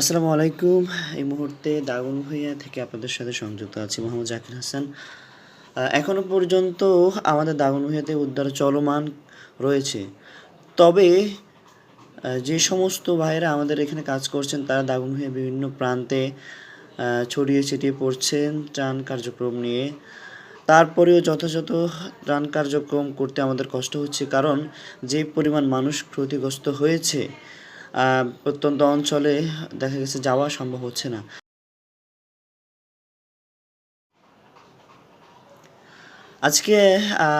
আসসালামু আলাইকুম। এই মুহূর্তে দাগন ভূঁইয়া থেকে আপনাদের সাথে সংযুক্ত আছি মোহাম্মদ জাকির হাসান। আহ, এখনও পর্যন্ত আমাদের দাগন ভূঁইয়াতে উদ্ধার চলমান রয়েছে। তবে যে সমস্ত ভাইয়েরা আমাদের এখানে কাজ করছেন তারা দাগন ভূঁইয়া বিভিন্ন প্রান্তে ছড়িয়ে ছিটিয়ে পড়ছেন ত্রাণ কার্যক্রম নিয়ে। তারপরেও যথাযথ ত্রাণ কার্যক্রম করতে আমাদের কষ্ট হচ্ছে কারণ যে পরিমাণ মানুষ ক্ষতিগ্রস্ত হয়েছে প্রত্যন্ত অঞ্চলে দেখা গেছে যাওয়া সম্ভব হচ্ছে না। আজকে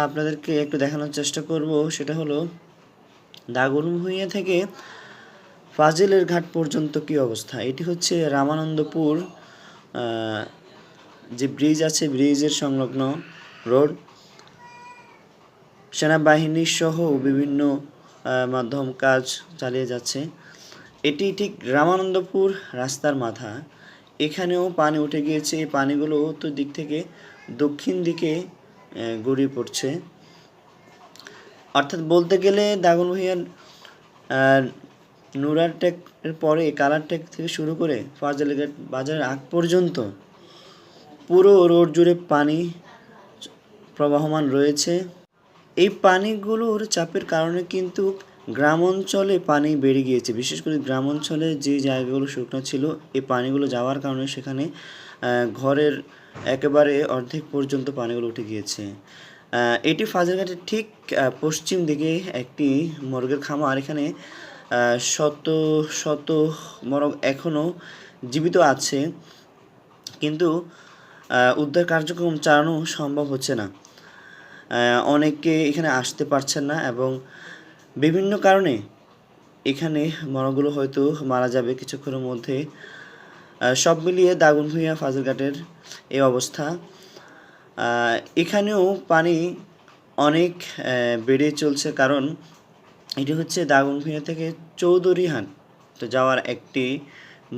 আপনাদেরকে একটু দেখানোর চেষ্টা করব। সেটা হলো দাগনভূঞা থেকে ফাজিলের ঘাট পর্যন্ত কি অবস্থা? এটি হচ্ছে রামানন্দপুর যে ব্রিজ আছে, ব্রিজের সংলগ্ন রোড। সেনাবাহিনী সহ বিভিন্ন মাধ্যম কাজ চালিয়ে যাচ্ছে। এটি ঠিক রামানন্দপুর রাস্তার মাথা। এখানেও পানি উঠে গিয়েছে। এই পানিগুলো উত্তর দিক থেকে দক্ষিণ দিকে গড়িয়ে পড়ছে। অর্থাৎ বলতে গেলে দাগনভূঞার নুরার টেক এর পরে কালার টেক থেকে শুরু করে ফাজলঘাট বাজারের আগ পর্যন্ত পুরো রোড জুড়ে পানি প্রবাহমান রয়েছে। এই পানিগুলোর চাপের কারণে কিন্তু গ্রাম অঞ্চলে পানি বেড়ে গিয়েছে। বিশেষ করে গ্রাম অঞ্চলে যে জায়গাগুলো শুকনো ছিল, এই পানিগুলো যাওয়ার কারণে সেখানে ঘরের একেবারে অর্ধেক পর্যন্ত পানিগুলো উঠে গিয়েছে। এটি ফাজিলঘাটের ঠিক পশ্চিম দিকে একটি মর্গের খামার। এখানে শত শত মরগ এখনও জীবিত আছে। কিন্তু উদ্ধার কার্যক্রম চালানো সম্ভব হচ্ছে না। অনেকে এখানে আসতে পারছেন না এবং বিভিন্ন কারণে এখানে মরগুলো হয়তো মারা যাবে কিছুক্ষণের মধ্যে। সব মিলিয়ে দাগনভূঞা ফাজিলঘাটের এই অবস্থা। এখানেও পানি অনেক বেড়ে চলছে কারণ এটি হচ্ছে দাগনভূঞা থেকে চৌধুরীহাট তো যাওয়ার একটি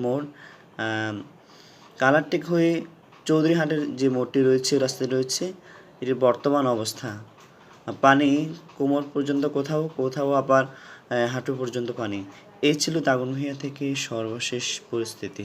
মোড়। কালারটেক হয়ে চৌধুরীহাটের যে মোড়টি রয়েছে রাস্তাটি রয়েছে এটির বর্তমান অবস্থা। পানি কোমর পর্যন্ত কোথাও কোথাও আবার হাঁটু পর্যন্ত পানি। এই ছিল দাগনভূঞা থেকে সর্বশেষ পরিস্থিতি।